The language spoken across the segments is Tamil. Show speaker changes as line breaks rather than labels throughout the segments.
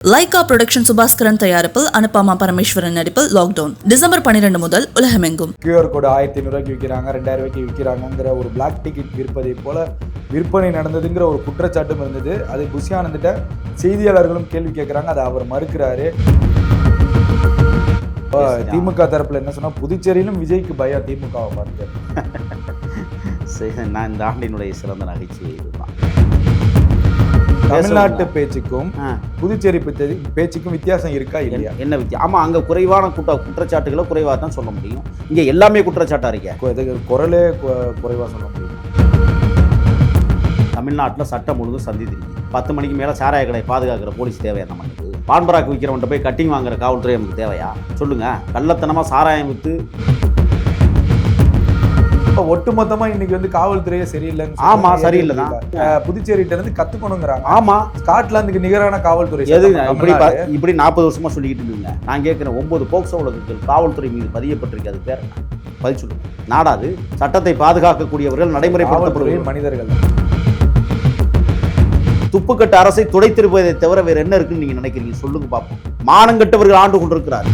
லைகா புரொடக்ஷன் சுபாஸ்கரன் தயாரிப்பில் அனுபமா பரமேஸ்வரன் நடிப்பில் லாக்டவுன் டிசம்பர் பனிரெண்டு முதல் உலகமெங்கும்.
கியூஆர் கோடு ஆயிரத்தி ஐநூறுரூவாய்க்கு விற்கிறாங்க ரெண்டாயிரம் ரூபாய்க்கு விற்கிறாங்கங்கிற ஒரு பிளாக் டிக்கெட் விற்பதை போல விற்பனை நடந்ததுங்கிற ஒரு குற்றச்சாட்டும் இருந்தது. அதை புஷி ஆனந்திட்ட செய்தியாளர்களும் கேள்வி கேட்குறாங்க அதை அவர் மறுக்கிறாரு. திமுக தரப்புல என்ன சொன்னா புதுச்சேரியிலும் விஜய்க்கு பயம் திமுகவை பார்த்து
சரி, நான் இந்த ஆண்டினுடைய சிறந்த நகைச்சுவை இதுதான்.
தமிழ்நாட்டு பேச்சுக்கும் புதுச்சேரி பேச்சு- பேச்சுக்கும் வித்தியாசம் இருக்கா இல்லையா?
என்ன வித்தியா ஆமாம் அங்கே குறைவான குற்ற குற்றச்சாட்டுகளை குறைவாக தான் சொல்ல முடியும். இங்கே எல்லாமே குற்றச்சாட்டாக இருக்கே.
குரலே கு- குறைவா சொல்ல முடியும்.
தமிழ்நாட்டில் சட்டம் ஒழுங்கு சந்தித்திருக்கு பத்து மணிக்கு மேலே சாராய கடை பாதுகாக்கிற போலீஸ் தேவையா நமக்கு பான்பராக்கு விற்கிறவன்ட்ட போய் கட்டிங் வாங்குற காவல்துறை நமக்கு தேவையா? சொல்லுங்க. கள்ளத்தனமாக சாராயம் விற்று
இப்போ ஒட்டுமொத்தமா இன்னைக்கு வந்து காவல்துறையே சரியில்லைன்னு
ஆமா,
சொல்றாங்க.
சரியில்லை தான்.
புதுச்சேரிட்ட இருந்து கத்துக்கணுங்கிறாங்க.
ஆமாம்
ஸ்காட்லாந்துக்கு நிகரான காவல்துறை
எது இப்படி இப்படி நாற்பது வருஷமா சொல்லிக்கிட்டு இருந்தீங்க. நான் கேட்குறேன் ஒன்பது போக்சோ வழக்குகள் காவல்துறை மீது பதியப்பட்டிருக்கு அது பேர்? பதில் சொல்லுங்க நாடாது சட்டத்தை பாதுகாக்கக்கூடியவர்கள் நடைமுறைப்படுத்தப்படுவது.
மனிதர்கள்.
துப்புக்கட்டு அரசை துடைத்திருப்பதை தவிர வேற என்ன இருக்குன்னு நீங்க நினைக்கிறீங்க? சொல்லுங்க பார்ப்போம் மானங்கட்டவர்கள் ஆண்டு கொண்டிருக்கிறார்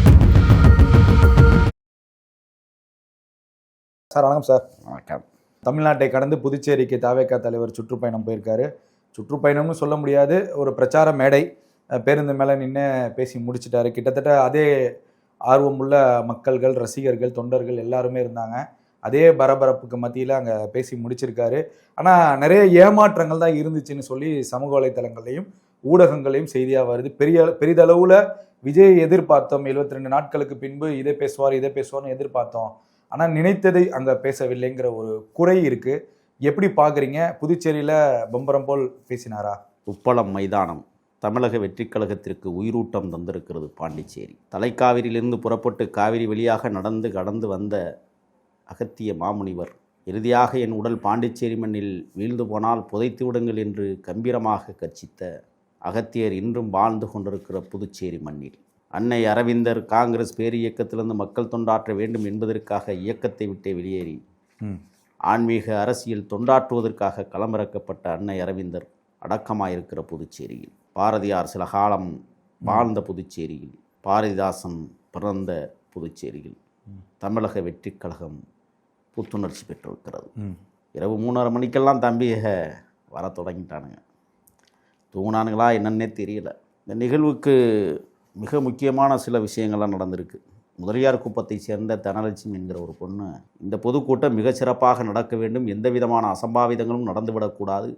சார் வணக்கம் சார்.
வணக்கம்.
தமிழ்நாட்டை கடந்து புதுச்சேரிக்கு தாவேக்கா தலைவர் சுற்றுப்பயணம் போயிருக்காரு. சுற்றுப்பயணம்னு சொல்ல முடியாது ஒரு பிரச்சார மேடை. பேருந்து மேலே நின்று பேசி முடிச்சிட்டாரு. கிட்டத்தட்ட அதே ஆர்வமுள்ள மக்கள்கள் ரசிகர்கள் தொண்டர்கள் எல்லாருமே இருந்தாங்க. அதே பரபரப்புக்கு மத்தியில் அங்கே பேசி முடிச்சிருக்காரு. ஆனால் நிறைய ஏமாற்றங்கள் தான் இருந்துச்சுன்னு சொல்லி சமூக வலைத்தளங்களையும் ஊடகங்களையும் செய்தியாக வருது. பெரிய பெரிதளவில் விஜய் எதிர்பார்த்தோம். 72 ரெண்டு நாட்களுக்கு பின்பு இதை பேசுவார் இதை பேசுவார்னு எதிர்பார்த்தோம். ஆனால் நினைத்ததை அங்கே பேசவில்லைங்கிற ஒரு குறை இருக்குது எப்படி பார்க்குறீங்க? புதுச்சேரியில் பம்பரம் போல் பேசினாரா?
உப்பளம் மைதானம் தமிழக வெற்றிக் கழகத்திற்கு உயிரூட்டம் தந்திருக்கிறது பாண்டிச்சேரி. தலைக்காவிரியிலிருந்து புறப்பட்டு காவிரி வழியாக நடந்து கடந்து வந்த அகத்திய மாமுனிவர் இறுதியாக என் உடல் பாண்டிச்சேரி மண்ணில் வீழ்ந்து போனால் புதைத்து விடுங்கள் என்று கம்பீரமாக கர்ச்சித்த அகத்தியர் இன்றும் வாழ்ந்து கொண்டிருக்கிற புதுச்சேரி மண்ணில். அன்னை அரவிந்தர் காங்கிரஸ் பேர் இயக்கத்திலிருந்து மக்கள் தொண்டாற்ற வேண்டும் என்பதற்காக இயக்கத்தை விட்டே வெளியேறி ஆன்மீக அரசியல் தொண்டாற்றுவதற்காக களமிறக்கப்பட்ட அன்னை அரவிந்தர் அடக்கமாயிருக்கிற புதுச்சேரியில் பாரதியார் சில காலம் வாழ்ந்த புதுச்சேரியில் பாரதிதாசன் பிறந்த புதுச்சேரியில் தமிழக வெற்றிக் கழகம் புத்துணர்ச்சி பெற்றிருக்கிறது. இரவு மூணரை மணிக்கெல்லாம் தம்பிக வர தொடங்கிட்டானுங்க. தூங்குனானுங்களா என்னன்னே தெரியல. இந்த நிகழ்வுக்கு மிக முக்கியமான சில விஷயங்கள்லாம் நடந்திருக்கு. முதலியார் குப்பத்தை சேர்ந்த தனலட்சுமி என்கிற ஒரு பொண்ணு இந்த பொதுக்கூட்டம் மிகச் சிறப்பாக நடக்க வேண்டும். எந்த விதமான அசம்பாவிதங்களும் நடந்துவிடக்கூடாது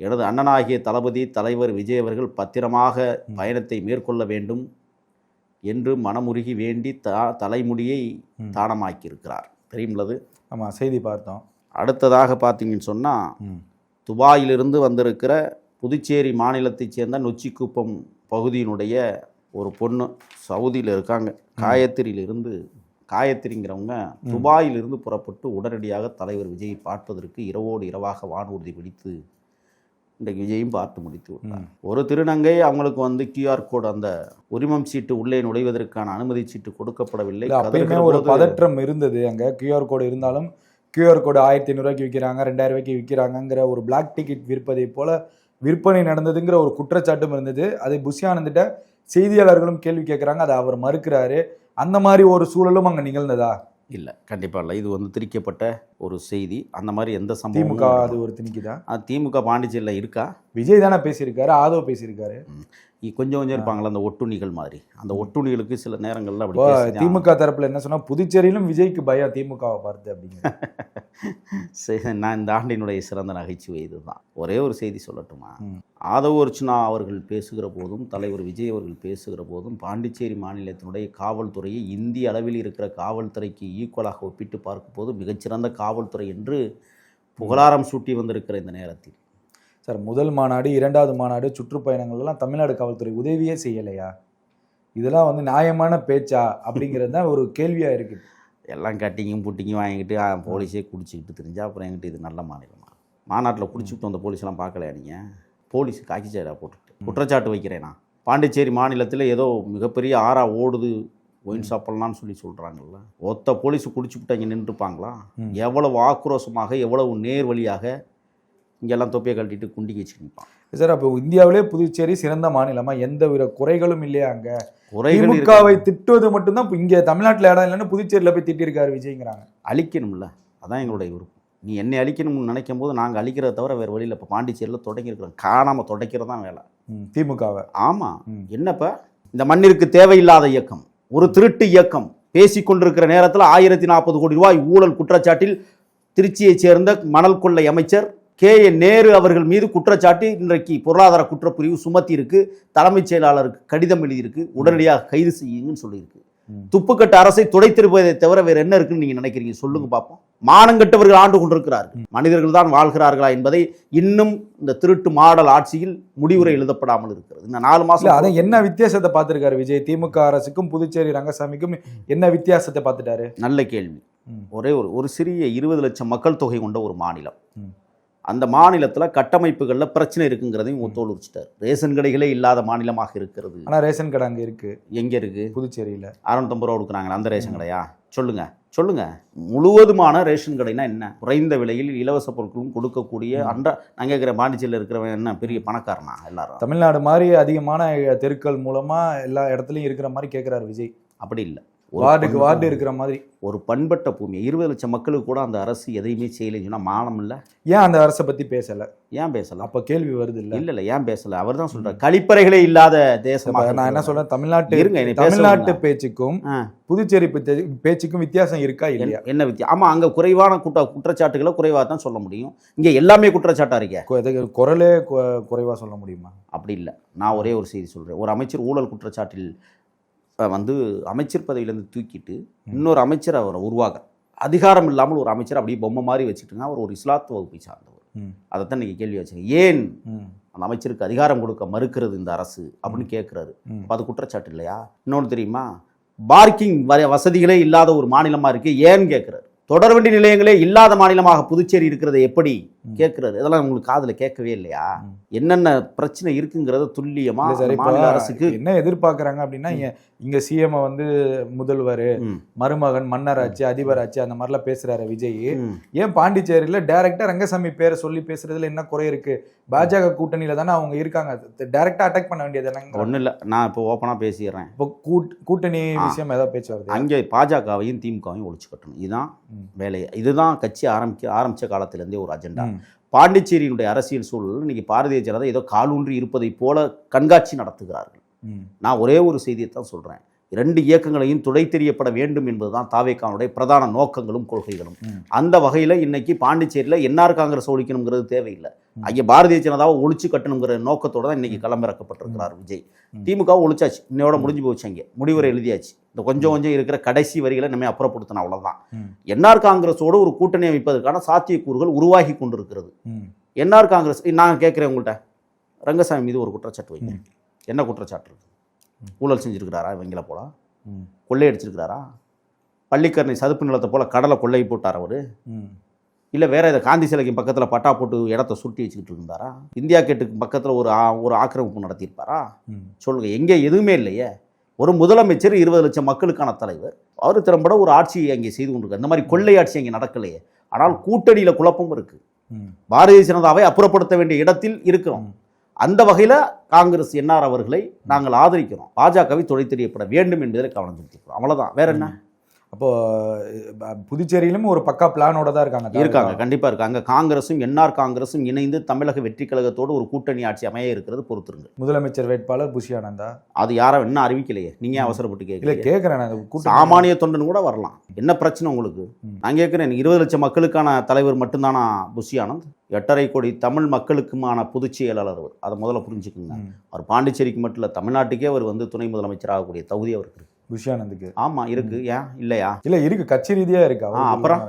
எனது அண்ணனாகிய தளபதி தலைவர் விஜய் அவர்கள் பத்திரமாக பயணத்தை மேற்கொள்ள வேண்டும் என்று மனமுருகி வேண்டி த தலைமுடியை. தானமாக்கியிருக்கிறார். தெரியுமில்லது
ஆமாம் செய்தி பார்த்தோம்.
அடுத்ததாக பார்த்தீங்கன்னு சொன்னால் துபாயிலிருந்து வந்திருக்கிற புதுச்சேரி மாநிலத்தைச் சேர்ந்த நொச்சிக்குப்பம் பகுதியினுடைய ஒரு பொண்ணு சவுதியில் இருக்காங்க. காயத்ரியிலிருந்து காயத்ரிங்கிறவங்க துபாயிலிருந்து புறப்பட்டு உடனடியாக தலைவர் விஜயை பார்ப்பதற்கு இரவோடு இரவாக வானூர்தி பிடித்து இன்றைக்கு விஜயும் பார்த்து முடித்து விட்டார். ஒரு திருநங்கை அவங்களுக்கு வந்து கியூஆர் கோடு அந்த உரிமம் சீட்டு உள்ளே நுழைவதற்கான அனுமதி சீட்டு கொடுக்கப்படவில்லை.
அப்பயுமே ஒரு
போது-
பதற்றம் இருந்தது. அங்கே கியூஆர் கோடு இருந்தாலும் கியூஆர் கோடு ஆயிரத்தி ஐநூறுரூவாய்க்கு விற்கிறாங்க ரெண்டாயிரம் ரூபாய்க்கு விற்கிறாங்கங்கிற ஒரு பிளாக் டிக்கெட் விற்பதை போல விற்பனை நடந்ததுங்கிற ஒரு குற்றச்சாட்டும் இருந்தது. அதை புஷி ஆனந்திட்ட செய்தியாளர்களும் கேள்வி கேட்குறாங்க அதை அவர் மறுக்கிறாரு. அந்த மாதிரி ஒரு சூழலும் அங்கே நிகழ்ந்ததா?
இல்லை கண்டிப்பாக இல்லை. இது வந்து திரிக்கப்பட்ட ஒரு செய்தி. அந்த மாதிரி எந்த
திமுக
சம்பவமும்
அது ஒரு திணிக்குதா?
திமுக பாண்டிச்சேரியில் இருக்கா?
விஜய் தானே பேசியிருக்காரு ஆதவ் பேசியிருக்காரு.
கொஞ்சம் கொஞ்சம் இருப்பாங்களா அந்த ஒட்டுண்ணிகள் மாதிரி. அந்த ஒட்டுண்ணிகளுக்கு சில நேரங்கள்ல அப்படி
திமுக தரப்புல என்ன சொன்னா புதுச்சேரியிலும் விஜய்க்கு பயம் திமுகவை பார்த்து அப்படிங்கிற
சரி, நான் இந்த ஆண்டினுடைய சிறந்த நகைச்சுவை இதுதான். ஒரே ஒரு செய்தி சொல்லட்டுமா. ஆதவ அர்ச்சுனா அவர்கள் பேசுகிற போதும் தலைவர் விஜய் அவர்கள் பேசுகிற போதும் பாண்டிச்சேரி மாநிலத்தினுடைய காவல்துறையை இந்திய அளவில் இருக்கிற காவல்துறைக்கு ஈக்குவலாக ஒப்பிட்டு பார்க்கும்போது மிகச்சிறந்த காவல்துறை என்று புகழாரம் சூட்டி வந்திருக்கிற இந்த நேரத்தில்.
சார் முதல் மாநாடு இரண்டாவது மாநாடு சுற்றுப்பயணங்கள் எல்லாம் தமிழ்நாடு காவல்துறை உதவியே செய்யலையா? இதெல்லாம் வந்து நியாயமான பேச்சா? அப்படிங்கிறது தான் ஒரு கேள்வியா இருக்கு.
எல்லாம் கட்டிங்கும் புட்டிங்கும் வாங்கிட்டு ஆ, போலீஸே குடிச்சிக்கிட்டு தெரிஞ்சா அப்புறம் என்கிட்ட இது நல்ல மாநிலமா? மாநாட்டில் குடிச்சுட்டு வந்த போலீஸ்லாம் பார்க்கலையா நீங்கள் போலீஸ் காக்கி சேரா போட்டுட்டு குற்றச்சாட்டு வைக்கிறேன்? பாண்டிச்சேரி மாநிலத்தில் ஏதோ மிகப்பெரிய ஆறா ஓடுது ஒயின் சாப்பிட்லான்னு சொல்லி சொல்கிறாங்கல்ல ஒத்த போலீஸ் குடிச்சுட்டு இங்கே நின்றுப்பாங்களா. எவ்வளவு ஆக்ரோஷமாக எவ்வளவு நேர் வழியாக இங்கெல்லாம் தொப்பியை கழட்டிட்டு குண்டிக்கு வச்சு நிற்பான்.
சார் அப்போ இந்தியாவிலே புதுச்சேரி சிறந்த மாநிலமா? எந்த வித குறைகளும் இல்லையா அங்க?
குறைகள்
திமுகவை. திட்டுவது மட்டும்தான் இங்க தமிழ்நாட்டுல இடம் இல்லைன்னு புதுச்சேரியில போய் திட்டிருக்காரு விஜய்ங்கிறாங்க.
அழிக்கணும்ல. அதான் எங்களுடைய விருப்பம். நீ என்னை அழிக்கணும்னு நினைக்கும் போது நாங்கள் அழிக்கிறத தவிர வேறு வழியில் இப்போ பாண்டிச்சேரியில் தொடங்கியிருக்கிறோம். காணாமல் தொடக்கிறது தான் வேலை
திமுகவை.
ஆமாம். என்னப்ப? இந்த மண்ணிற்கு தேவையில்லாத இயக்கம். ஒரு திருட்டு இயக்கம். பேசிக் கொண்டிருக்கிற நேரத்தில் ஆயிரத்தி நாற்பது கோடி ரூபாய் ஊழல் குற்றச்சாட்டில் திருச்சியைச் சேர்ந்த மணல் கொள்ளை அமைச்சர் கே என் நேரு அவர்கள் மீது குற்றச்சாட்டு இன்றைக்கு பொருளாதார குற்றப்பிரிவு சுமத்தி இருக்கு தலைமைச் செயலாளருக்கு கடிதம் எழுதியிருக்கு. உடனடியாக கைது செய்யுங்கன்னு சொல்லியிருக்கு. துப்புக்கட்டு அரசை துடைத்திருப்பதை தவிர வேற என்ன இருக்குன்னு நீங்க நினைக்கிறீங்க? சொல்லுங்க பார்ப்போம் மானங்கட்டவர்கள் ஆண்டு கொண்டிருக்கிறார்கள். மனிதர்கள் தான் வாழ்கிறார்களா என்பதை இன்னும் இந்த திருட்டு மாடல் ஆட்சியில் முடிவுரை எழுதப்படாமல் இருக்கிறது. இந்த நாலு மாசம்
அதான் என்ன வித்தியாசத்தை பார்த்திருக்காரு விஜய்? திமுக அரசுக்கும் புதுச்சேரி ரங்கசாமிக்கும் என்ன வித்தியாசத்தை பார்த்துட்டாரு?
நல்ல கேள்வி. ஒரே ஒரு ஒரு சிறிய இருபது லட்சம் மக்கள் தொகை கொண்ட ஒரு மாநிலம். அந்த மாநிலத்தில் கட்டமைப்புகளில் பிரச்சனை இருக்குங்கிறதையும் ஒத்தோல் உரிச்சிட்டார். ரேஷன் கடைகளே இல்லாத மாநிலமாக இருக்கிறது.
ஆனா ரேஷன் கடை அங்க இருக்கு.
எங்கே இருக்கு?
புதுச்சேரியில.
அறநூத்தம்பது ரூபா கொடுக்குறாங்களே அந்த ரேஷன் கடையா? சொல்லுங்க சொல்லுங்க. முழுவதுமான ரேஷன் கடைனா என்ன? குறைந்த விலையில் இலவச பொருட்களும் கொடுக்கக்கூடிய அன்ற நான் கேட்குற பாண்டிச்சேரியில் இருக்கிறவன் என்ன? பெரிய பணக்காரனா எல்லாரும்?
தமிழ்நாடு மாதிரி அதிகமான தெருக்கள் மூலமா எல்லா இடத்துலயும் இருக்கிற மாதிரி கேக்குறாரு விஜய்.
அப்படி இல்லை.
வார்டுக்கு வார்டு இருக்கிற மாதிரி.
ஒரு பண்பட்ட பூமி. இருபது லட்சம் மக்களுக்கு கூட அந்த அரசு எதையுமே செய்யலைன்னு சொன்னா மானம் இல்லை?
ஏன் அந்த அரசை பத்தி பேசல?
ஏன் பேசலாம்
அப்ப கேள்வி வருது இல்ல?
இல்ல இல்ல ஏன் பேசல? அவர் தான் சொல்றாரு. கழிப்பறைகளே இல்லாத தேசமா
நான் என்ன சொல்றேன்? தமிழ்நாட்டு
இருங்க,
தமிழ்நாட்டு. பேச்சுக்கும். புதுச்சேரி பேச்சு- பேச்சுக்கும் வித்தியாசம் இருக்கா இல்லையா?
என்ன வித்தியா ஆமா அங்க குறைவான குற்ற குற்றச்சாட்டுகளை குறைவா தான் சொல்ல முடியும். இங்க எல்லாமே குற்றச்சாட்டா இருக்கே?
குரலே கு- குறைவா சொல்ல முடியுமா?
அப்படி இல்லை. நான் ஒரே ஒரு செய்தி சொல்றேன். ஒரு அமைச்சர் ஊழல் குற்றச்சாட்டில் வந்து அமைச்சர் பதவியிலேருந்து தூக்கிட்டு இன்னொரு அமைச்சர் அவரை உருவாக அதிகாரம் இல்லாமல் ஒரு அமைச்சர் அப்படியே பொம்மை மாதிரி வச்சுட்டுங்க அவர் ஒரு இஸ்லாத்து வகுப்பை சார்ந்தவர். அதைத்தான் நீங்கள் கேள்வி வச்சுங்க. ஏன். அந்த அமைச்சருக்கு அதிகாரம் கொடுக்க மறுக்கிறது இந்த அரசு அப்படின்னு கேட்குறாரு அது குற்றச்சாட்டு இல்லையா? இன்னொன்று தெரியுமா? பார்க்கிங் வசதிகளே இல்லாத ஒரு மாநிலமா இருக்கு ஏன்னு கேட்குறாரு தொடர்வண்டி நிலையங்களே இல்லாத மாநிலமாக புதுச்சேரி இருக்கிறது எப்படி கேட்குறாரு இதெல்லாம் உங்களுக்கு காதுல கேட்கவே இல்லையா. என்னென்ன பிரச்சனை இருக்குங்கிறத துல்லியமா மாநில அரசுக்கு
என்ன எதிர்பார்க்கறாங்க அப்படின்னா இங்க- சிஎம் வந்து முதல்வர் மருமகன் மன்னராட்சி அதிபராட்சி அந்த மாதிரிலாம் பேசுறாரு விஜய். ஏன் பாண்டிச்சேரியில டைரக்டா ரங்கசாமி பேரை சொல்லி பேசுறதுல என்ன குறை இருக்கு? பாஜக கூட்டணியில தானே அவங்க இருக்காங்க. டைரக்டா அட்டாக் பண்ண வேண்டியது என்னங்க?
ஒண்ணும் இல்ல. நான் இப்போ ஓப்பனா பேசிடுறேன்.
இப்போ கூட்- கூட்டணி. விஷயம் ஏதாவது பேச்சு வருது.
அங்கே பாஜகவையும் திமுகவையும் ஒழிச்சு கட்டணும். இதுதான் வேலையை இதுதான் கட்சி ஆரம்பிக்க ஆரம்பிச்ச காலத்திலேருந்தே ஒரு அஜெண்டா. பாண்டிச்சேரியினுடைய அரசியல் சூழல் இன்னைக்கு பாரதிய ஜனதா ஏதோ காலூன்றி இருப்பதைப் போல கண்காட்சி நடத்துகிறார்கள். நான் ஒரே ஒரு செய்தியை தான் சொல்கிறேன் இரண்டு இயக்கங்களையும் துடை தெரியப்பட வேண்டும் என்பதுதான் தாவேக்கானுடைய பிரதான நோக்கங்களும் கொள்கைகளும். அந்த வகையில் இன்னைக்கு பாண்டிச்சேரியில் என்ஆர் காங்கிரஸ் ஒழிக்கணுங்கிறது தேவையில்லை. ஐயா பாரதிய ஜனதாவை ஒழிச்சு கட்டணுங்கிற நோக்கத்தோட தான் இன்னைக்கு களமிறக்கப்பட்டிருக்கிறார் விஜய். திமுக ஒழிச்சாச்சு. இன்னையோட முடிஞ்சு போச்சு அங்கே. முடிவுரை எழுதியாச்சு. இந்த கொஞ்சம் கொஞ்சம் இருக்கிற கடைசி வரிகளை நம்ம அப்புறப்படுத்தணும் அவ்வளவுதான்.
ம்.
என்ஆர் காங்கிரஸோடு ஒரு கூட்டணி அமைப்பதற்கான சாத்தியக்கூறுகள் உருவாகி கொண்டிருக்கிறது. என்ஆர் காங்கிரஸ் நான் கேட்குறேன் உங்கள்கிட்ட ரங்கசாமி மீது ஒரு குற்றச்சாட்டு வைங்க. என்ன குற்றச்சாட்டு இருக்கு? ஊழல் செஞ்சிருக்கிறாரா இவங்கள போல
ம்.
கொள்ளையடிச்சிருக்கிறாரா பள்ளிக்கரணை சதுப்பு நிலத்தை போல கடலை கொள்ளை போட்டார் அவர்
ம்.
இல்லை வேற ஏதாவது காந்தி சிலைக்கு பக்கத்தில் பட்டா போட்டு இடத்த சுட்டி வச்சுக்கிட்டு இருந்தாரா இந்தியா கேட்டுக்கு பக்கத்தில் ஒரு ஒரு ஆக்கிரமிப்பு நடத்தியிருப்பாரா
ம்.
சொல்லுங்க எங்கே எதுவுமே இல்லையே ஒரு முதலமைச்சர் இருபது லட்சம் மக்களுக்கான தலைவர் அவர் திறம்பட ஒரு ஆட்சியை அங்கே செய்து கொண்டிருக்கார் இந்த மாதிரி கொள்ளை ஆட்சி அங்கே நடக்கலையே ஆனால் கூட்டணியில் குழப்பம் இருக்கு
ம்.
பாரதிய ஜனதாவை அப்புறப்படுத்த வேண்டிய இடத்தில் இருக்கிறோம். அந்த வகையில் காங்கிரஸ் என்ஆர் அவர்களை நாங்கள் ஆதரிக்கிறோம். பாஜகவை துடை தெரியப்பட வேண்டும் என்பதில் கவனம் செலுத்திக்கிறோம். அவ்வளோதான் வேற என்ன?
அப்போ அஹ், புதுச்சேரியிலும் ஒரு பக்கா பிளானோட தான் இருக்காங்க
இருக்காங்க கண்டிப்பா இருக்காங்க. காங்கிரஸும் என்ஆர் காங்கிரஸும் இணைந்து தமிழக வெற்றி கழகத்தோடு ஒரு கூட்டணி ஆட்சி அமைய இருக்கிறது பொறுத்திருங்க
முதலமைச்சர் வேட்பாளர் புஷி ஆனந்தா.
அது யாரும் இன்னும் அறிவிக்கலையே? நீங்க ஏன் அவசரப்பட்டு கேட்கல
கூட்டணி
சாமானிய தொண்டன் கூட வரலாம். என்ன பிரச்சனை உங்களுக்கு. நான் கேட்குறேன் இருபது லட்சம் மக்களுக்கான தலைவர் மட்டும்தானா புஷி ஆனந்த்? எட்டரை கோடி தமிழ் மக்களுக்குமான பொதுச் செயலாளர் அவர். அதை முதல்ல புரிஞ்சுக்குங்க. அவர் பாண்டிச்சேரிக்கு மட்டும் இல்லை தமிழ்நாட்டுக்கே அவர் வந்து துணை முதலமைச்சர் ஆகக்கூடிய தகுதி அவருக்கு
புஷி ஆனந்துக்கு
ஆமா இருக்கு. ஏன்? இல்லையா?
இல்ல இருக்கு. கட்சி ரீதியா இருக்கு.
அப்புறம்?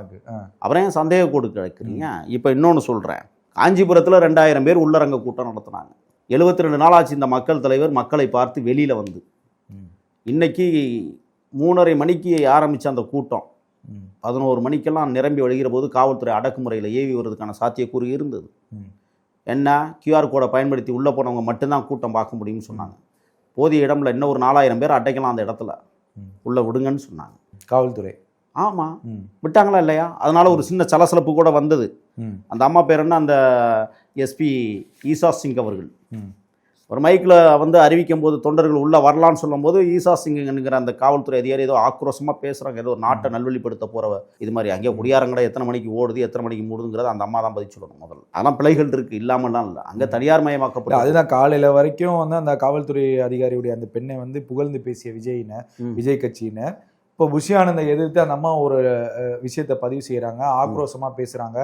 அப்புறம் ஏன் சந்தேக கோடு கிடைக்கிறீங்க? இப்போ இன்னொன்று சொல்கிறேன் காஞ்சிபுரத்தில் ரெண்டாயிரம் பேர் உள்ளரங்க கூட்டம் நடத்துனாங்க. எழுபத்தி ரெண்டு நாளாச்சு இந்த மக்கள் தலைவர் மக்களை பார்த்து வெளியில் வந்து. இன்னைக்கு மூணரை மணிக்கு ஆரம்பித்த அந்த கூட்டம். பதினோரு மணிக்கெல்லாம் நிரம்பி வழிகிற போது காவல்துறை அடக்குமுறையில் ஏவி வருவதற்கான சாத்தியக்கூறு இருந்தது. என்ன? கியூஆர் கோடை பயன்படுத்தி உள்ளே போனவங்க மட்டும்தான் கூட்டம் பார்க்க முடியும்னு சொன்னாங்க. போதிய இடம்ல இன்னும் ஒரு நாலாயிரம் பேர் அடைக்கலாம் அந்த இடத்துல. உள்ளே விடுங்கன்னு சொன்னாங்க.
காவல்துறை.
ஆமாம் விட்டாங்களா இல்லையா? அதனால ஒரு சின்ன சலசலப்பு கூட வந்தது. அந்த அம்மா பேர் என்ன? அந்த எஸ்பி ஈசா சிங் அவர்கள். ஒரு மைக்கில் வந்து அறிவிக்கும் போது தொண்டர்கள் உள்ளே வரலான்னு சொல்லும்போது ஈசா சிங்குங்கிற அந்த காவல்துறை அதிகாரி ஏதோ ஆக்ரோஷமாக பேசுகிறாங்க ஏதோ ஒரு நாட்டை நல்வழிப்படுத்த போகிற இது மாதிரி அங்கே குடியாரங்கடை எத்தனை மணிக்கு ஓடுது எத்தனை மணிக்கு மூடுதுங்கிறத அந்த அம்மா தான் பதில் சொல்லணும் முதல்ல. அதெல்லாம் பிழைகள் இருக்குது இல்லாமல்லாம் இல்லை. அங்கே தனியார்
இல்ல,
மயமாக்கப்பட்ட
அதுதான் காலையில வரைக்கும் வந்து அந்த காவல்துறை அதிகாரியுடைய அந்த பெண்ணை வந்து புகழ்ந்து பேசிய விஜயின. விஜய் கட்சியினர் இப்போ புஷி ஆனந்தை எதிர்த்து அந்த அம்மா ஒரு விஷயத்தை பதிவு செய்யறாங்க ஆக்ரோஷமா பேசுறாங்க.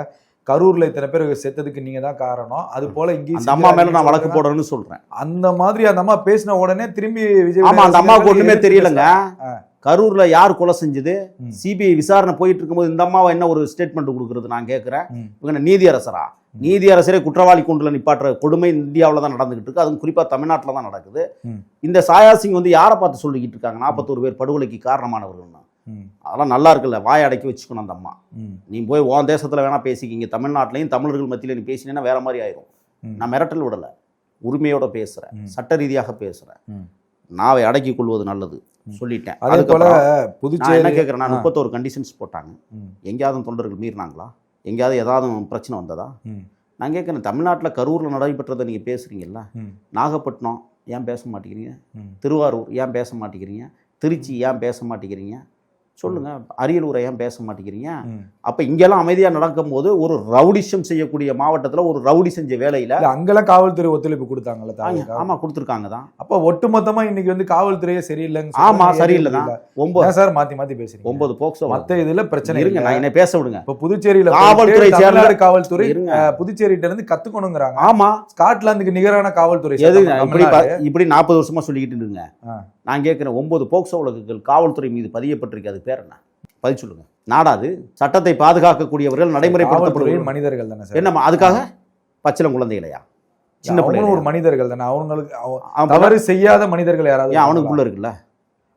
கரூர்ல இத்தனை பேர் செத்ததுக்கு நீங்க தான் காரணம். அது போல
அந்த அம்மா மேலே நான் வழக்கு. போடுறேன்னு சொல்கிறேன்
அந்த மாதிரி அந்த அம்மா பேசின உடனே திரும்பி விஜய்
ஆமாம் அந்த அம்மாவுக்கு ஒன்றுமே தெரியலங்க. கரூரில் யார் கொலை செஞ்சது. சிபிஐ விசாரணை போயிட்டு இருக்கும்போது இந்த அம்மாவை என்ன ஒரு ஸ்டேட்மெண்ட் கொடுக்குறது நான் கேட்குறேன். இவங்க நீதியரசரா? நீதியரசரே குற்றவாளி கூண்டில் நிப்பாட்டுற கொடுமை இந்தியாவில் தான் நடந்துகிட்டு இருக்கு. அதுவும் குறிப்பாக தமிழ்நாட்டில் தான் நடக்குது. இந்த சாயா சிங் வந்து யாரை பார்த்து சொல்லிக்கிட்டு இருக்காங்க? நாற்பத்தோரு பேர் படுகொலைக்கு காரணமானவர்கள் அதெல்லாம் நல்லா இருக்குல்ல. வாய் அடக்கி வச்சுக்கணும் அந்த அம்மா. நீ போய் உன் தேசத்தில் வேணா பேசிக்கிங்க. தமிழ்நாட்டிலையும் தமிழர்கள் மத்தியில் நீ பேசினேன்னா வேற மாதிரி ஆயிரும். நான் மிரட்டல் விடலை. உரிமையோட பேசுகிறேன். சட்ட ரீதியாக பேசுகிறேன்
ம்.
நாவை அடக்கிக் கொள்வது நல்லது. சொல்லிட்டேன்.
அதே போல
நான் என்ன
புதுச்சேரி
கேட்குறேன் நான். முப்பத்தோரு கண்டிஷன்ஸ் போட்டாங்க. எங்கேயாவது தொண்டர்கள் மீறினாங்களா? எங்கேயாவது ஏதாவது பிரச்சனை வந்ததா? நான் கேட்குறேன் தமிழ்நாட்டில் கரூரில் நடைபெற்றதை நீங்கள் பேசுகிறீங்கல்ல நாகப்பட்டினம் ஏன் பேச மாட்டேங்கிறீங்க. திருவாரூர் ஏன் பேச மாட்டேங்கிறீங்க? திருச்சி ஏன் பேச மாட்டேங்கிறீங்க? சொல்லுங்க. அரியலூரை ஏன் பேச மாட்டேங்கிறீங்க. அப்போ இங்கெல்லாம் அமைதியாக நடக்கும்போது ஒரு ரவுடிஷம் செய்யக்கூடிய மாவட்டத்தில் ஒரு ரவுடி செஞ்ச வேலையில்
அங்கெல்லாம் காவல்துறை ஒத்துழைப்பு கொடுத்தாங்கல்ல.
ஆமாம் கொடுத்துருக்காங்க தான்.
அப்ப ஒட்டுமொத்தமா இன்னைக்கு வந்து காவல்துறையே சரியில்லைன்னு
ஆமா
சொல்றாங்க.
சரியில்லை தான். ஒன்பது
சார்? மாத்தி மாத்தி பேசுறீங்க.
ஒன்பது போக்சோ
மத்த இதுல பிரச்சனை
இருங்க நான் என்ன பேச விடுங்க.
இப்ப புதுச்சேரியில
காவல்துறை
தமிழ்நாடு காவல்துறை புதுச்சேரியிட்ட இருந்து கத்துக்கணுங்கிறாங்க.
ஆமா.
ஸ்காட்லாந்துக்கு நிகரான காவல்துறை
எது இப்படி இப்படி நாற்பது வருஷமா சொல்லிக்கிட்டு இருங்க. நான் கேட்கிறேன் ஒன்பது போக்சோ வழக்குகள் காவல்துறை மீது பதியப்பட்டிருக்கு அது பேர் என்ன? பதில் சொல்லுங்க. நாடாது. சட்டத்தை பாதுகாக்கக்கூடியவர்கள்
காவல்துறையின்
நடைமுறைப்படுத்தப்படுவது
மனிதர்கள் தானே சார்?
என்னம்மா அதுக்காக? பச்சிலம் குழந்தைகளையா? சின்ன பிள்ளை
ஒரு மனிதர்கள் தானே. அவங்களுக்கு அவ- தவறு செய்யாத மனிதர்கள் யாராவது
அவனுக்குள்ள இருக்குல்ல?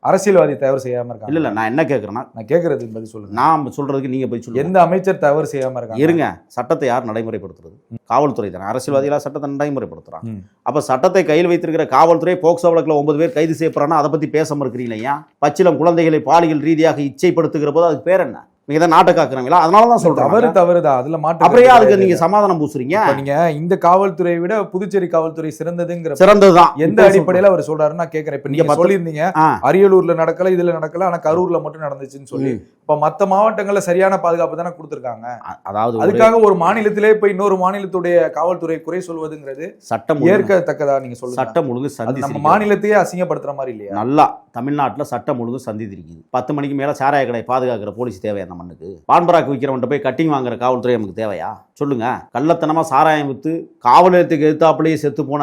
அரசியல்வாதி தவறு செய்யாம இருக்காங்க.
இல்ல இல்ல நான் என்ன கேட்கறேன்னா
நான் கேக்குறது பதில் சொல்லுங்க.
நான் சொல்றதுக்கு நீங்க போய் சொல்லுங்க.
எந்த அமைச்சர் தவறு செய்யாம இருக்காங்க?
இருங்க சட்டத்தை யார் நடைமுறைப்படுத்துறது? காவல்துறை தானே. அரசியல்வாதிகளா சட்டத்தை நடைமுறைப்படுத்துறாங்க.
ம்.
அப்ப சட்டத்தை கையில் வைத்திருக்கிற காவல்துறை போக்சோ வழக்குல ஒன்பது பேர் கைது செய்யப்படுறாங்கன்னா அதை பத்தி பேசாம இருக்கிறீங்களா பச்சிலம் குழந்தைகளை பாலியல் ரீதியாக இச்சைப்படுத்துகிற போது அதுக்கு பேர் என்ன? நீங்க நாட்டை காக்குறீங்களா? அதனால தான் சொல்றேன்
தவறு தான். அதுல மாற்று
அப்புறம் ஏன் அதுக்கு நீங்க. சமாதானம் பூசுறீங்க.
நீங்க இந்த காவல்துறையை விட புதுச்சேரி காவல்துறை சிறந்ததுங்கிற
சிறந்ததுதான்
எந்த அடிப்படையில அவர் சொல்றாருன்னு நான் கேக்குறேன். இப்ப நீங்க சொல்லியிருந்தீங்க. அரியலூர்ல நடக்கல இதுல நடக்கல ஆனா கரூர்ல மட்டும் நடந்துச்சுன்னு சொல்லி. இப்ப மத்த மாவட்டங்கள்ல சரியான பாதுகாப்பு தானே கொடுத்திருக்காங்க.
அதாவது
அதுக்காக ஒரு மாநிலத்திலே போய் இன்னொரு மாநிலத்துடைய காவல்துறை குறை சொல்வதுங்கிறது
சட்டம்
ஏற்கத்தக்கதா நீங்க சொல்லுங்க.
சட்டம் ஒழுங்கு சந்தி
நம்ம. மாநிலத்தையே அசிங்கப்படுத்துற மாதிரி இல்லையா?
நல்லா தமிழ்நாட்டுல சட்டம் ஒழுங்கு சந்தி இருக்குது பத்து மணிக்கு மேல சாராய கடை பாதுகாக்கிற போலீஸ் தேவையா அந்த மண்ணுக்கு பான்பராக்கு விற்கிறவன்ட்ட போய் கட்டிங் வாங்குற காவல்துறை நமக்கு தேவையா? சொல்லுங்க. கள்ளத்தனமா சாராயம் வித்து காவல் நிலையத்துக்கு எதிர்த்தாப்புலயே செத்து போன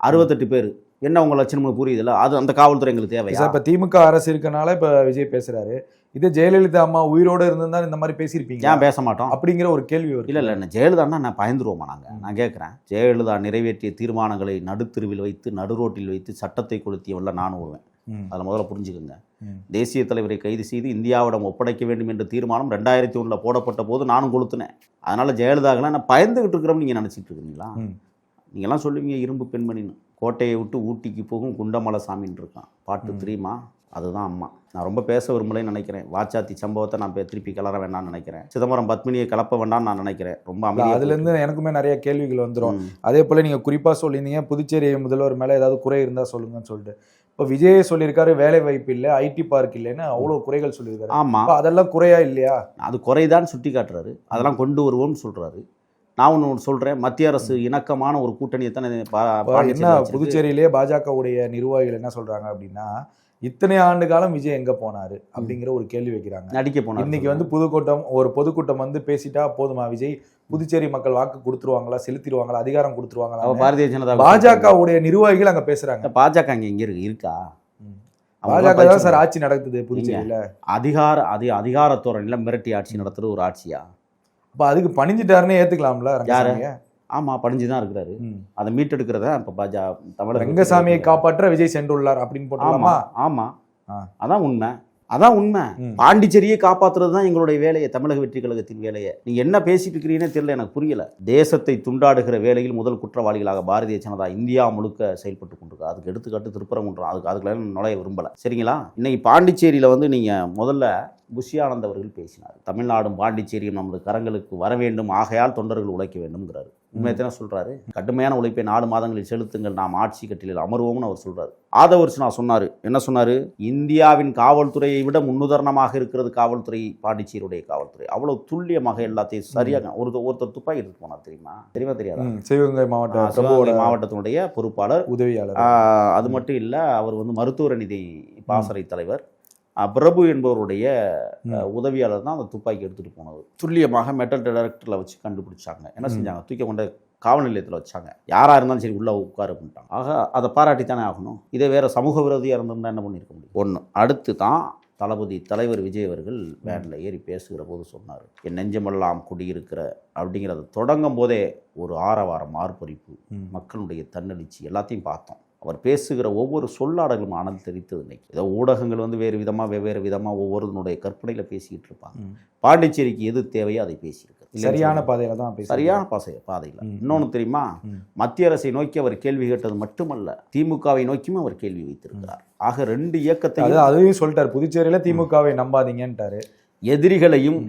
அறுபத்தெட்டு பேர். என்ன உங்க லட்சணம் புரியுதுல்ல? அது அந்த காவல்துறை எங்களுக்கு தேவையா?
சார் இப்ப திமுக அரசு இருக்கனால இப்ப விஜய் பேசுறாரு. இதே ஜெயலலிதா அம்மா உயிரோட இருந்திருந்தா இந்த மாதிரி பேசியிருப்பீங்க
ஏன் பேச மாட்டோம்?
அப்படிங்கிற ஒரு கேள்வி வருது.
இல்ல இல்ல நான் ஜெயலலிதான்னா நான் பயந்துருவோமா நாங்க? நான் கேட்குறேன் ஜெயலலிதா நிறைவேற்றிய தீர்மானங்களை நடுத்தெருவில் வைத்து நடுரோட்டில் வைத்து சட்டத்தை கொளுத்தியவல்ல நான் வருவேன் அதில் முதல்ல புரிஞ்சுக்கோங்க. தேசிய தலைவரை கைது செய்து இந்தியாவிடம் ஒப்படைக்க வேண்டும் என்ற தீர்மானம் ரெண்டாயிரத்தி ஒன்றில் போடப்பட்ட போது நானும் கொளுத்துனேன். அதனால் ஜெயலலிதாக்கெல்லாம் நான் பயந்துகிட்டு இருக்கிறோம்னு நீங்கள் நினச்சிட்டு இருக்கீங்களா. நீங்கள்லாம் சொல்லுவீங்க இரும்பு பெண்மணின்னு. கோட்டையை விட்டு ஊட்டிக்கு போகும் குண்டமலை சாமின்னு இருக்கான். பாட்டு தெரியுமா? அதுதான் அம்மா. நான் ரொம்ப பேச விரும்பலைன்னு நினைக்கிறேன். வாச்சாத்தி சம்பவத்தை நான் திருப்பி கலர வேண்டாம்னு நினைக்கிறேன். சிதம்பரம் பத்மினியை கலப்ப வேண்டாம்னு நான் நினைக்கிறேன். ரொம்ப
இல்ல,
அமைதியா
அதுல இருந்து எனக்குமே நிறைய கேள்விகள் வந்துரும்.
ம்.
அதே போல நீங்க குறிப்பா சொல்லியிருந்தீங்க புதுச்சேரி முதல்வர் மேல ஏதாவது குறை இருந்தா சொல்லுங்கன்னு சொல்லிட்டு. இப்ப விஜய் சொல்லியிருக்காரு வேலை வாய்ப்பு இல்ல ஐடி பார்க் இல்லைன்னு அவ்வளவு குறைகள் சொல்லியிருக்காரு.
ஆமா.
அப்ப அதெல்லாம் குறையா இல்லையா?
அது குறைதான் சுட்டி காட்டுறாரு அதெல்லாம் கொண்டு வருவோம்னு சொல்றாரு. நான் ஒன்று சொல்றேன். மத்திய அரசு இணக்கமான ஒரு கூட்டணியை தானே
என்ன
வச்சிருக்கு.
புதுச்சேரியிலேயே பாஜகவுடைய நிர்வாகிகள் என்ன சொல்றாங்க அப்படின்னா இத்தனை ஆண்டு காலம் விஜய் எங்க போனாரு அப்படிங்கிற ஒரு கேள்வி வைக்கிறாங்க.
நடிக்க போனார்
இன்னைக்கு வந்து பொதுக்கூட்டம் ஒரு பொதுக்கூட்டம் வந்து பேசிட்டா போதுமா விஜய்? புதுச்சேரி மக்கள் வாக்கு கொடுத்துருவாங்களா செலுத்திடுவாங்களா அதிகாரம் கொடுத்துருவாங்களா?
பாரதிய ஜனதா
பாஜகவுடைய நிர்வாகிகள் அங்க பேசுறாங்க.
பாஜக அங்க எங்க இருக்கு இருக்கா?
பாஜக
தான்
சார் ஆட்சி நடக்குது புதுச்சேரியில.
அதிகார அதி அதிகாரத்தோரணில மிரட்டி ஆட்சி நடத்துறது ஒரு ஆட்சியா?
அப்ப அதுக்கு பணிஞ்சிட்டாருன்னு ஏத்துக்கலாம்ல
யாரு?
ரங்கசாமியை
ஆமா படிஞ்சு தான் இருக்கிறாரு. அதை மீட்டெடுக்கிறத இப்ப பாஜக தமிழக
ரங்கசாமியை காப்பாற்ற விஜய் சென்றுள்ளார் அப்படின்னு
ஆமா
போட்டலாமா
ஆமா.
ஆ.
அதான் உண்மை. அதான் உண்மை. பாண்டிச்சேரியை காப்பாத்துறது தான் எங்களுடைய வேலையை தமிழக வெற்றி கழகத்தின் வேலையை. நீங்க என்ன பேசிட்டு இருக்கிறீங்கன்னே தெரியல எனக்கு புரியல. தேசத்தை துண்டாடுகிற வேலையில் முதல் குற்றவாளிகளாக பாரதிய ஜனதா இந்தியா முழுக்க செயல்பட்டு கொண்டிருக்கு. அதுக்கு எடுத்துக்காட்டு திருப்பரங்குன்றம். அதுக்கு அதுக்குள்ள நுழைய விரும்பல. சரிங்களா? இன்னைக்கு பாண்டிச்சேரியில வந்து நீங்க முதல்ல புஷி ஆனந்த் அவர்கள் பேசினார். தமிழ்நாடும் பாண்டிச்சேரியும் நமது கரங்களுக்கு வர வேண்டும் ஆகையால் தொண்டர்கள் உழைக்க வேண்டும்ங்கிறாரு. உண்மையத்தான சொல்றாரு. கடுமையான உழைப்பை நாலு மாதங்களில் செலுத்துங்கள் நாம் ஆட்சி கட்டிலில் அமர்வோம்னு அவர் சொல்றாரு. ஆதவர்ஷனா சொன்னாரு. என்ன சொன்னாரு? இந்தியாவின் காவல்துறையை விட முன்னுதாரணமாக இருக்கிறது காவல்துறை பாண்டிச்சேரியுடைய காவல்துறை. அவ்வளவு துல்லியமாக எல்லாத்தையும் சரியாக ஒரு ஒருத்தர் துப்பாக்கி எடுத்து போனார் தெரியுமா? தெரியுமா தெரியாதா?
சிவகங்கை மாவட்ட
ஆ,
பிரபுவோட
சிவகங்கை மாவட்டத்தினுடைய பொறுப்பாளர்.
உதவியாளர்.
அது மட்டும் இல்லை அவர் வந்து மருத்துவ நிதி பாசறை தலைவர். பிரபு என்பவருடைய உதவியாளர் தான் அந்த துப்பாக்கி எடுத்துகிட்டு போனது. துல்லியமாக மெட்டல் டிடெக்டரில் வச்சு கண்டுபிடிச்சாங்க. என்ன செஞ்சாங்க? தூக்கி கொண்ட காவல் நிலையத்தில் வச்சாங்க. யாராக இருந்தாலும் சரி உள்ளே உட்கார பண்ணிட்டாங்க ஆக அதை பாராட்டி தானே ஆகணும்? இதே வேற சமூக விரோதியாக இருந்திருந்தா என்ன பண்ணியிருக்க முடியும்? ஒன்று அடுத்து தான் தளபதி தலைவர் விஜய் அவர்கள் வேனில் ஏறி பேசுகிற போது சொன்னார். என் நெஞ்சமெல்லாம் குடியிருக்கிற அப்படிங்கிறத தொடங்கும் போதே ஒரு ஆரவாரம் ஆர்ப்பரிப்பு. மக்களுடைய தன்னெழுச்சி எல்லாத்தையும் பார்த்தோம். அவர் பேசுகிற ஒவ்வொரு சொல்லாடலும் அனல் தெரித்தது இன்னைக்கு. ஏதோ ஊடகங்கள் வந்து வேறு விதமாக வெவ்வேறு விதமாக ஒவ்வொருவனுடைய கற்பனையில் பேசிக்கிட்டு இருப்பாங்க. பாண்டிச்சேரிக்கு எது தேவையோ அதை பேசியிருக்கு
சரியான. பாதையில தான்.
சரியான பாசை பாதையில். இன்னொன்று தெரியுமா. மத்திய அரசை நோக்கி அவர் கேள்வி கேட்டது மட்டுமல்ல திமுகவை நோக்கியும் அவர் கேள்வி வைத்திருக்கிறார். ஆக ரெண்டு இயக்கத்தையும்
அது அதையும் சொல்லிட்டாரு. புதுச்சேரியில திமுகவை நம்பாதீங்கன்ட்டாரு.
எதிரிகளையும்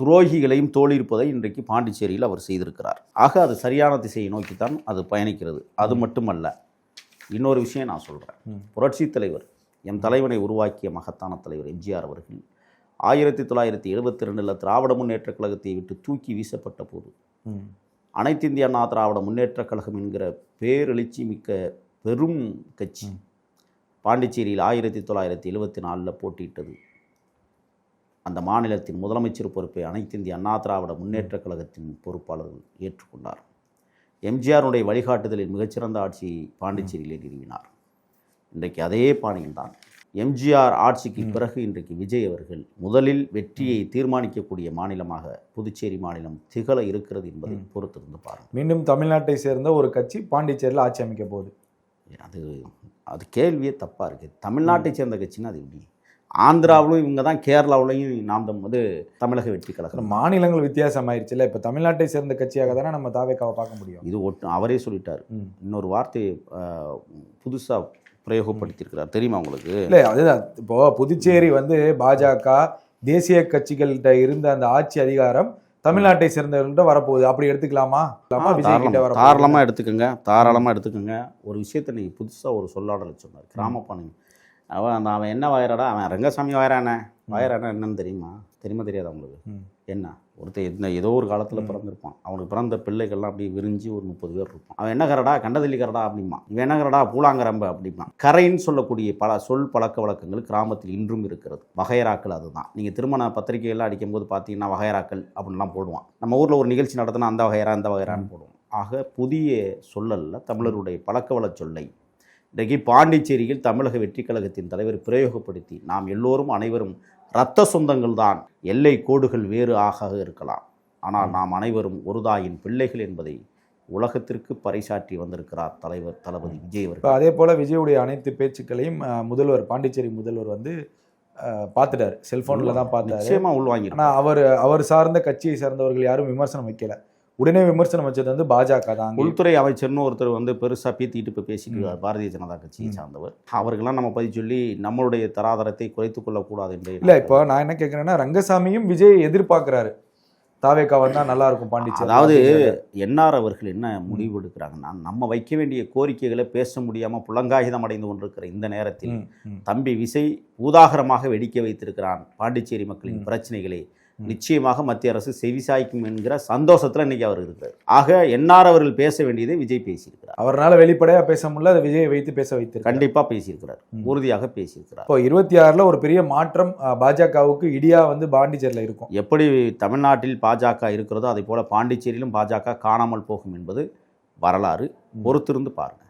துரோகிகளையும் தோளிருப்பதை இன்றைக்கு பாண்டிச்சேரியில் அவர் செய்திருக்கிறார். ஆக அது சரியான திசையை நோக்கித்தான் அது பயணிக்கிறது. அது மட்டுமல்ல இன்னொரு விஷயம் நான் சொல்கிறேன்
ம்.
புரட்சித் தலைவர் எம் தலைவனை உருவாக்கிய மகத்தான தலைவர் எம்ஜிஆர் அவர்கள் ஆயிரத்தி தொள்ளாயிரத்தி எழுபத்தி ரெண்டில் திராவிட முன்னேற்றக் கழகத்தை விட்டு தூக்கி வீசப்பட்ட போது. அனைத்து இந்திய அண்ணா திராவிட முன்னேற்றக் கழகம் என்கிற பேரெழுச்சி மிக்க பெரும் கட்சி பாண்டிச்சேரியில் ஆயிரத்தி தொள்ளாயிரத்தி எழுபத்தி நாலில் போட்டியிட்டது. அந்த மாநிலத்தின் முதலமைச்சர் பொறுப்பை அனைத்து இந்திய அண்ணா திராவிட முன்னேற்றக் கழகத்தின் பொறுப்பாளர்கள் ஏற்றுக்கொண்டார். எம்ஜிஆருடைய வழிகாட்டுதலில் மிகச்சிறந்த ஆட்சியை பாண்டிச்சேரியிலே நிறுவினார். இன்றைக்கு அதே பாணியில்தான். எம்ஜிஆர் ஆட்சிக்கு பிறகு இன்றைக்கு விஜய் அவர்கள் முதலில் வெற்றியை தீர்மானிக்கக்கூடிய மாநிலமாக புதுச்சேரி மாநிலம் திகழ இருக்கிறது என்பதை பொறுத்திருந்து பாருங்கள்.
மீண்டும் தமிழ்நாட்டை சேர்ந்த ஒரு கட்சி பாண்டிச்சேரியில் ஆட்சி அமைக்க போகுது.
அது அது கேள்வியே தப்பாக இருக்குது தமிழ்நாட்டை சேர்ந்த கட்சின்னா அது எப்படி? ஆந்திராவிலும் இவங்க தான் கேரளாவிலையும் நாம் தம் வந்து தமிழக வெற்றி கழகம்.
மாநிலங்கள் வித்தியாசம் ஆயிடுச்சுல இப்ப தமிழ்நாட்டை சேர்ந்த கட்சியாக தானே நம்ம தாவேக்காவை பார்க்க முடியும்.
இது ஒட்டு அவரே சொல்லிட்டார். இன்னொரு வார்த்தையை புதுசாக பிரயோகப்படுத்தியிருக்கிறார். தெரியுமா உங்களுக்கு?
இல்ல அதுதான். இப்போ புதுச்சேரி வந்து பாஜக தேசிய கட்சிகள்கிட்ட இருந்த அந்த ஆட்சி அதிகாரம் தமிழ்நாட்டை சேர்ந்தவர்கள்ட்ட வரப்போகுது. அப்படி எடுத்துக்கலாமா?
தாராளமாக எடுத்துக்கோங்க தாராளமாக எடுத்துக்கோங்க. ஒரு விஷயத்தை நீ புதுசாக ஒரு சொல்லாடலை சொன்னார். கிராமப்பாணி அவன் அந்த அவன் என்ன வயரடா அவன் ரங்கசாமி வயரானே வயரானா என்னன்னு தெரியுமா? தெரியுமா தெரியாதா உங்களுக்கு?
ம்.
என்ன? ஒருத்தன் என்ன ஏதோ ஒரு காலத்தில் பிறந்திருப்பான். அவனுக்கு பிறந்த பிள்ளைகள்லாம் அப்படியே விரிஞ்சு ஒரு முப்பது பேர் இருப்பான். அவன் என்ன கரடா? கண்டதள்ளி கரடா அப்படிமா இவன் என்ன கரடா? பூலாங்கரம்ப அப்படிமா கரைன்னு சொல்லக்கூடிய பல சொல் பழக்க வழக்கங்கள் கிராமத்தில் இன்றும் இருக்கிறது. வகையராக்கள் அதுதான். நீங்கள் திருமண பத்திரிகைகள்லாம் அடிக்கும்போது பார்த்தீங்கன்னா வகையராக்கள் அப்படின்லாம் போடுவான். நம்ம ஊரில் ஒரு நிகழ்ச்சி நடத்தினா அந்த வகையரா இந்த வகையரான்னு போடுவோம். ஆக புதிய சொல்லல்ல தமிழருடைய பழக்க வழக்க சொல்லை இன்றைக்கு பாண்டிச்சேரியில் தமிழக வெற்றிக் கழகத்தின் தலைவர் பிரயோகப்படுத்தி நாம் எல்லோரும் அனைவரும் இரத்த சொந்தங்கள் தான் எல்லை கோடுகள் வேறு ஆக இருக்கலாம். ஆனால் நாம் அனைவரும் ஒரு தாயின் பிள்ளைகள் என்பதை உலகத்திற்கு பறைசாற்றி வந்திருக்கிறார் தலைவர் தளபதி விஜய் அவர்கள்.
அதே போல விஜயுடைய அனைத்து பேச்சுக்களையும் முதல்வர் பாண்டிச்சேரி முதல்வர் வந்து பார்த்துட்டாரு. செல்போன்ல தான் பார்த்தாரு.
நிச்சயமா உள்வாங்கி
ஆனா அவர் அவர் சார்ந்த கட்சியை சார்ந்தவர்கள் யாரும் விமர்சனம் வைக்கல. உடனே விமர்சனம் வச்சது வந்து பாஜக தான்.
உள்துறை அமைச்சர்னு ஒருத்தர் வந்து பெருசாக பீத்திட்டு இப்போ இருக்கார் பாரதிய ஜனதா கட்சியை சார்ந்தவர். அவர்களெல்லாம் நம்ம பதில் சொல்லி நம்மளுடைய தராதரத்தை குறைத்துக் கொள்ளக்கூடாது என்று
இல்ல இப்போ நான் என்ன கேட்கறேன்னா ரங்கசாமியும் விஜய் எதிர்பார்க்கிறாரு. தாவேக்கா வந்தா நல்லா இருக்கும் பாண்டிச்சேரி.
அதாவது. என்ஆர் அவர்கள் என்ன முடிவு எடுக்கிறாங்கன்னா நம்ம வைக்க வேண்டிய கோரிக்கைகளை பேச முடியாமல் புலங்காகிதம் அடைந்து கொண்டிருக்கிற இந்த நேரத்தில். தம்பி விசை பூதாகரமாக வெடிக்க வைத்திருக்கிறான் பாண்டிச்சேரி மக்களின் பிரச்சனைகளை. நிச்சயமாக மத்திய அரசு செவிசாய்க்கும் என்கிற சந்தோஷத்துல இன்னைக்கு அவர் இருக்கிறார். ஆக என்ஆர் அவர்கள் பேச வேண்டியதை விஜய் பேசியிருக்கிறார்.
அவர்னால வெளிப்படையா பேச முடியல அதை விஜயை வைத்து பேச வைத்திருக்காரு
கண்டிப்பா பேசியிருக்கிறார். உறுதியாக பேசியிருக்கிறார்.
இப்போ இருபத்தி ஆறுல ஒரு பெரிய மாற்றம் பாஜகவுக்கு இடியா வந்து பாண்டிச்சேரியில இருக்கும்.
எப்படி தமிழ்நாட்டில் பாஜக இருக்கிறதோ அதே போல பாண்டிச்சேரியிலும் பாஜக காணாமல் போகும் என்பது வரலாறு. பொறுத்திருந்து பாருங்க.